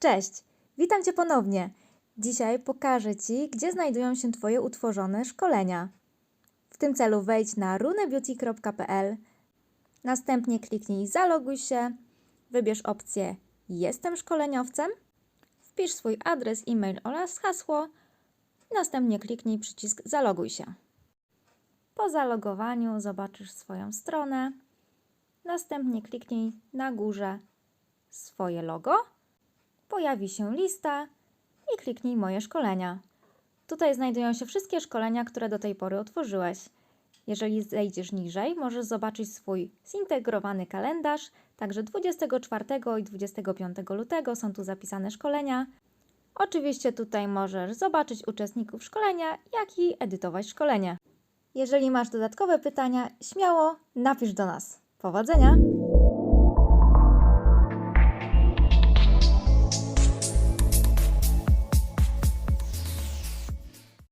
Cześć, witam Cię ponownie. Dzisiaj pokażę Ci, gdzie znajdują się Twoje utworzone szkolenia. W tym celu wejdź na runebeauty.pl, następnie kliknij Zaloguj się, wybierz opcję Jestem szkoleniowcem, wpisz swój adres e-mail oraz hasło następnie kliknij przycisk Zaloguj się. Po zalogowaniu zobaczysz swoją stronę, następnie kliknij na górze swoje logo pojawi się lista i kliknij Moje szkolenia. Tutaj znajdują się wszystkie szkolenia, które do tej pory otworzyłeś. Jeżeli zejdziesz niżej, możesz zobaczyć swój zintegrowany kalendarz. Także 24 i 25 lutego są tu zapisane szkolenia. Oczywiście tutaj możesz zobaczyć uczestników szkolenia, jak i edytować szkolenie. Jeżeli masz dodatkowe pytania, śmiało napisz do nas. Powodzenia!